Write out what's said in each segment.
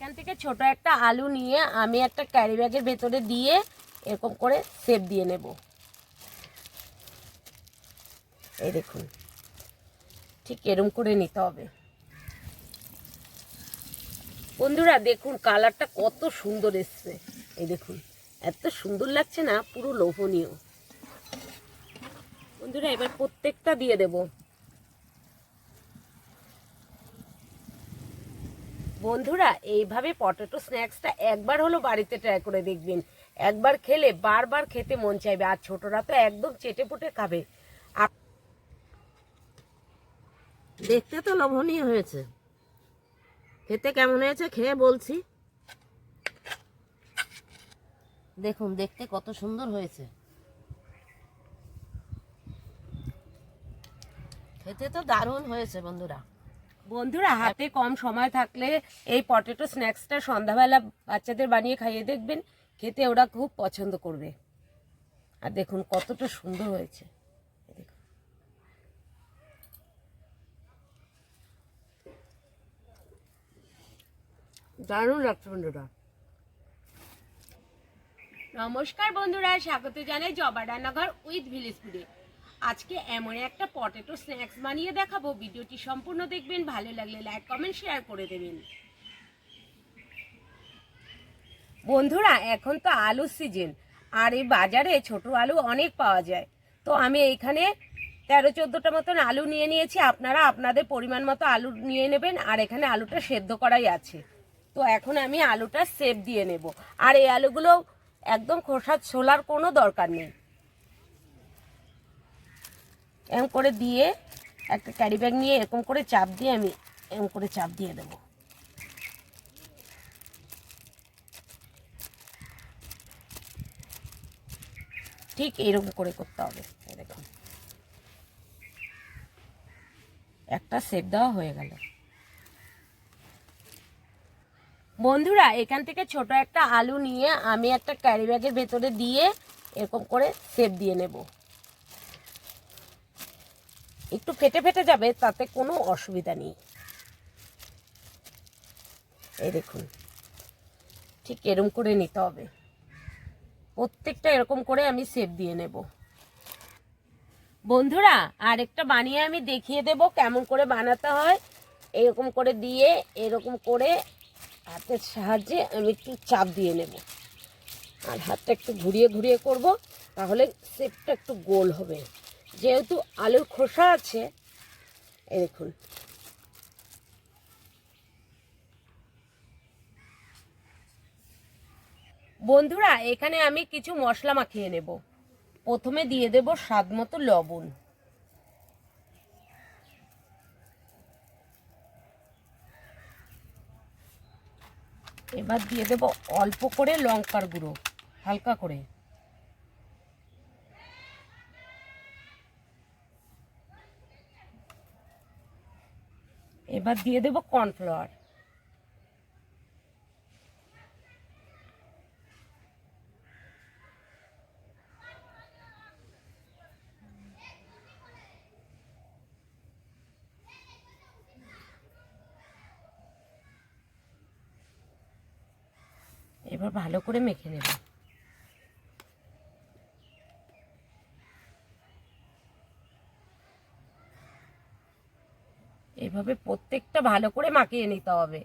এখান থেকে ছোট একটা আলু নিয়ে আমি একটা ক্যারি ব্যাগের ভেতরে দিয়ে এরকম করে সেপ দিয়ে নেব। এই দেখুন, ঠিক এরম করে নিতে হবে। বন্ধুরা, দেখুন কালারটা কত সুন্দর এসছে। এই দেখুন, এত সুন্দর লাগছে না, পুরো লোভনীয়। বন্ধুরা, এবার প্রত্যেকটা দিয়ে দেব। বন্ধুরা, এইভাবে পটেটো স্ন্যাক্সটা একবার হলো বাড়িতে ট্রাই করে দেখবেন। একবার খেলে বারবার খেতে মন চাইবে, আর ছোটরা তো একদম চেটে পুটে খাবে। দেখতে তো লোভনীয় হয়েছে। খেতে কেমন হয়েছে খেয়ে বলছি। দেখুন, দেখতে কত সুন্দর হয়েছে। খেতে তো দারুণ হয়েছে বন্ধুরা। বন্ধুরা হাতে কম সময় থাকলে এই পটেটো স্ন্যাক্সটা সন্ধ্যাবেলা বাচ্চাদের বানিয়ে খাইয়ে দেখবেন খেতে ওরা খুব পছন্দ করবে। আর দেখুন কতটা সুন্দর হয়েছে। দারুণ লাগছে বন্ধুরা। নমস্কার বন্ধুরা স্বাগত জানাই জবা রান্নাঘর উইথ ভিলেজ ফুডে আজকে এমন একটা পটেটো স্ন্যাক্স বানিয়ে দেখাবো। ভিডিওটি সম্পূর্ণ দেখবেন, ভালো লাগলে লাইক কমেন্ট শেয়ার করে দেবেন। বন্ধুরা, এখন তো আলু সিজন আর এই বাজারে ছোট আলু অনেক পাওয়া যায়। তো আমি এইখানে তেরো চোদ্দোটা মতন আলু নিয়ে নিয়েছি। আপনারা আপনাদের পরিমাণ মতো আলু নিয়ে নেবেন, আর এখানে আলুটা সেদ্ধ করাই আছে। তো এখন আমি আলুটা সেপ দিয়ে নেব। আর এই আলুগুলো একদম খোসা ছোলার কোনো দরকার নেই। এরকম করে দিয়ে একটা ক্যারি ব্যাগ নিয়ে এরকম করে চাপ দিয়ে আমি এরকম করে চাপ দিয়ে দেবো। ঠিক এরকম করে করতে হবে দেখুন। একটা সেপ দেওয়া হয়ে গেল। বন্ধুরা, এখান থেকে ছোট একটা আলু নিয়ে আমি একটা ক্যারি ব্যাগের ভেতরে দিয়ে এরকম করে সেপ দিয়ে নেব। একটু ফেটে ফেটে যাবে, তাতে কোনো অসুবিধা নেই। এই দেখুন, ঠিক এরকম করে নিতে হবে। প্রত্যেকটা এরকম করে আমি সেপ দিয়ে নেব। বন্ধুরা, আরেকটা বানিয়ে আমি দেখিয়ে দেব কেমন করে বানাতে হয়। এরকম করে দিয়ে, এরকম করে হাতের সাহায্যে আমি একটু চাপ দিয়ে নেব। আর হাতটা একটু ঘুরিয়ে ঘুরিয়ে করব, তাহলে শেপটা একটু গোল হবে। যেহেতু আলুর খোসা আছে, এই দেখুন। বন্ধুরা, এখানে আমি কিছু মশলা মাখিয়ে নেব। প্রথমে দিয়ে দেব স্বাদ মতো লবণ। এবার দিয়ে দেব অল্প করে লঙ্কার গুঁড়ো, হালকা করে। এবার দিয়ে দেব কর্নফ্লাওয়ার। এবার ভালো করে মেখে নেব। এভাবে প্রত্যেকটা ভালো করে মাখিয়ে নিতে হবে।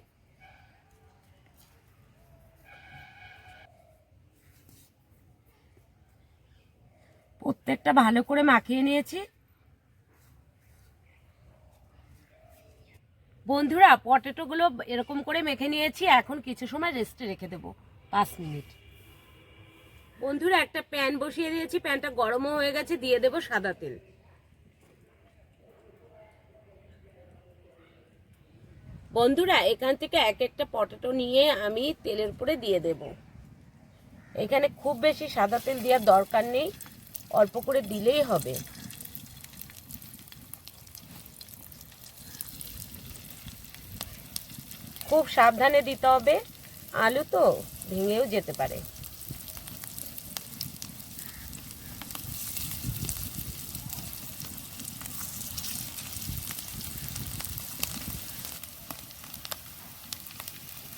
প্রত্যেকটা ভালো করে মাখিয়ে নিয়েছি। বন্ধুরা পটেটোগুলো এরকম করে মেখে নিয়েছি, এখন কিছু সময় রেস্টে রেখে দেবো, পাঁচ মিনিট। বন্ধুরা, একটা প্যান বসিয়ে দিয়েছি প্যানটা গরমও হয়ে গেছে, দিয়ে দেবো সাদা তেল। বন্ধুরা, এখান থেকে এক একটা পটেটো নিয়ে আমি তেলের উপরে দিয়ে দেব। এখানে খুব বেশি সাদা তেল দেওয়ার দরকার নেই, অল্প করে দিলেই হবে। খুব সাবধানে দিতে হবে, আলু তো ভেঙেও যেতে পারে।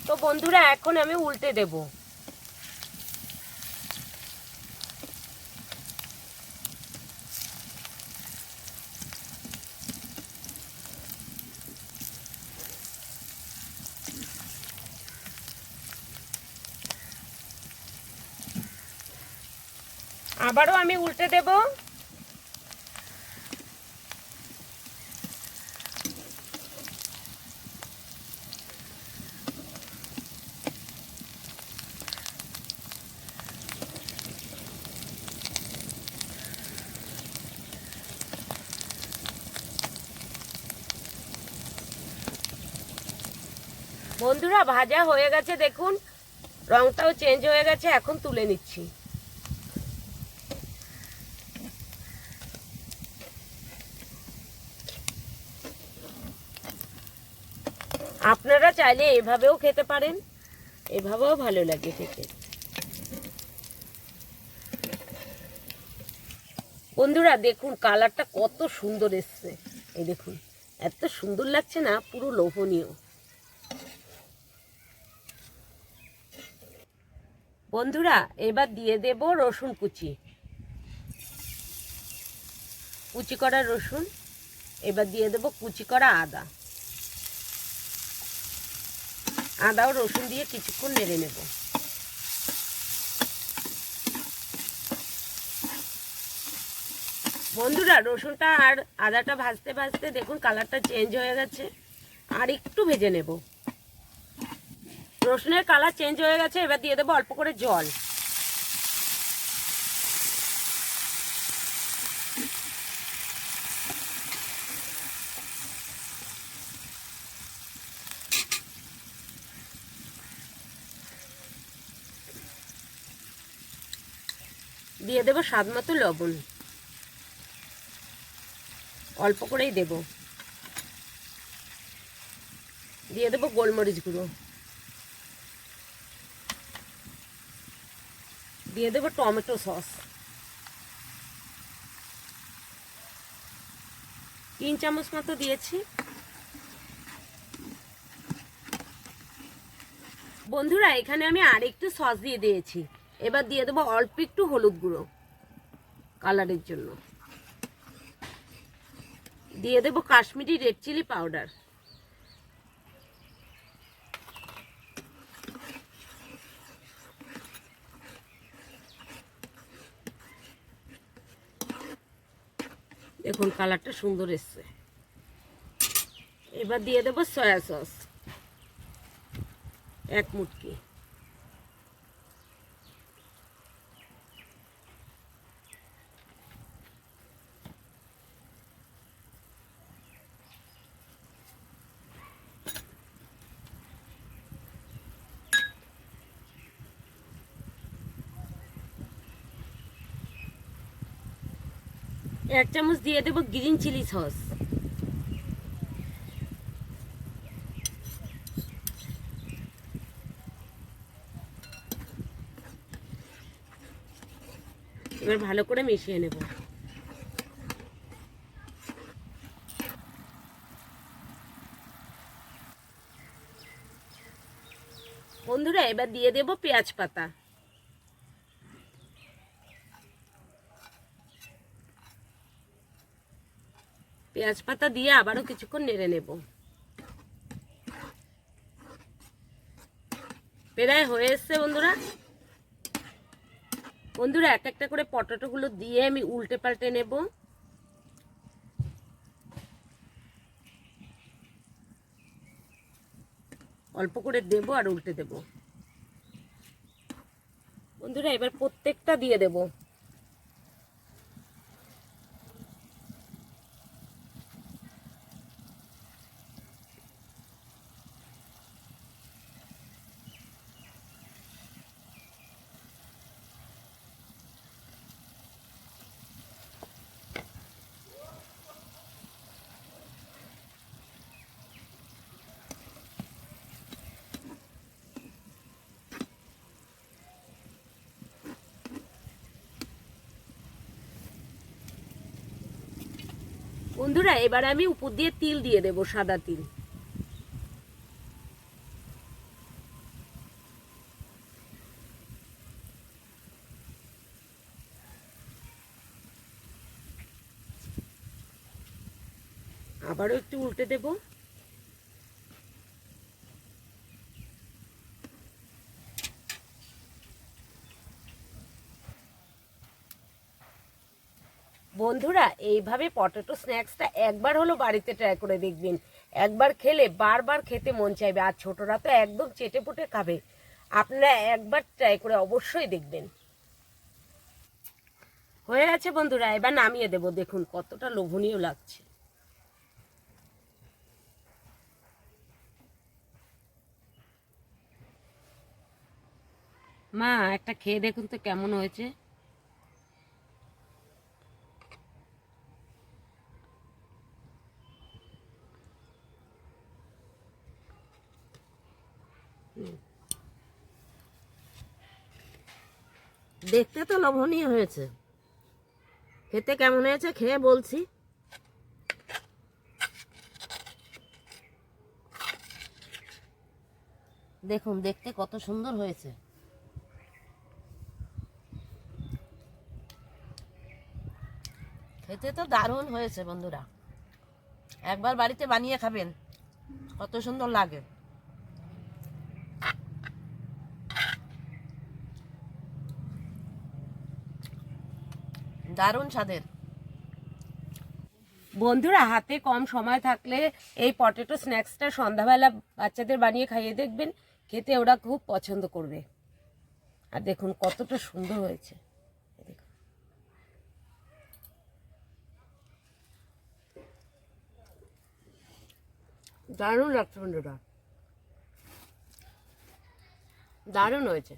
তো বন্ধুরা এখন আমি উল্টে দেব। আবারও আমি উল্টে দেব। বন্ধুরা, ভাজা হয়ে গেছে, দেখুন। রংটাও চেঞ্জ হয়ে গেছে, এখন তুলে নিচ্ছি। আপনারা চাইলে এভাবেও খেতে পারেন, এভাবেও ভালো লাগে খেতে। বন্ধুরা, দেখুন কালারটা কত সুন্দর এসছে। এই দেখুন, এত সুন্দর লাগছে না, পুরো লোভনীয়। বন্ধুরা, এবার দিয়ে দেব রসুন কুচি। কুচি করা রসুন, এবার দিয়ে দেব কুচি করা আদা। আদা ও রসুন দিয়ে কিছুক্ষণ নেড়ে নেব। বন্ধুরা, রসুনটা আর আদাটা ভাজতে ভাজতে দেখুন কালারটা চেঞ্জ হয়ে গেছে। আর একটু ভেজে নেব। রসুনের কালার চেঞ্জ হয়ে গেছে, এবার দিয়ে দেবো অল্প করে জল। দিয়ে দেবো স্বাদ মতো লবণ। অল্প করেই দেব। দিয়ে দেবো গোলমরিচ গুঁড়ো। দিয়ে দেবো টমেটো সস। তিন চামচ মতো দিয়েছি। বন্ধুরা, এখানে আমি আরেকটু সস দিয়ে দিয়েছি। এবার দিয়ে দেবো অল্প একটু হলুদ গুঁড়ো কালারের জন্য। দিয়ে দেবো কাশ্মীরি রেড চিলি পাউডার। দেখুন কালারটা সুন্দর এসছে। এবার দিয়ে দেবো সয়া সস। এক মুটকি। এক চামচ দিয়ে দেবো গ্রিন চিলি সস। এবার ভালো করে মিশিয়ে নেব। বন্ধুরা, এবার দিয়ে দেব পেঁয়াজ পাতা। পেঁয়াজ পাতা দিয়ে আবারও কিছুক্ষণ নেড়ে নেব। প্রায় হয়ে এসছে বন্ধুরা। বন্ধুরা, এক একটা করে পটেটোগুলো দিয়ে আমি উল্টে পাল্টে নেব। অল্প করে দেব আর উল্টে দেব। বন্ধুরা, এবার প্রত্যেকটা দিয়ে দেবো। বন্ধুরা এবার আমি উপর দিয়ে তিল দিয়ে দেব সাদা তিল। আবারও একটু উল্টে দেবো। বন্ধুরা, এইভাবে পটেটো স্ন্যাক্সটা একবার হলো বাড়িতে ট্রাই করে দেখবেন। একবার খেলে বারবার খেতে মন চাইবে আর ছোটরা তো একদম চেটে পুটে খাবে। আপনারা একবার ট্রাই করে অবশ্যই দেখবেন। হয়ে গেছে বন্ধুরা, এবার নামিয়ে দেব। দেখুন কতটা লোভনীয় লাগছে। মা, একটা খেয়ে দেখুন তো কেমন হয়েছে। দেখতে তো লোভনীয় হয়েছে। খেতে কেমন হয়েছে খেয়ে বলছি। দেখুন, দেখতে কত সুন্দর হয়েছে। খেতে তো দারুণ হয়েছে বন্ধুরা। একবার বাড়িতে বানিয়ে খাবেন। কত সুন্দর লাগে। দারুণ স্বাদের। বন্ধুরা, হাতে কম সময় থাকলে এই পটেটো স্ন্যাক্সটা সন্ধ্যাবেলা বাচ্চাদের বানিয়ে খাইয়ে দেখবেন, খেতে ওরা খুব পছন্দ করবে। আর দেখুন কতটা সুন্দর হয়েছে। দারুণ লাগছে বন্ধুরা। দারুণ হয়েছে।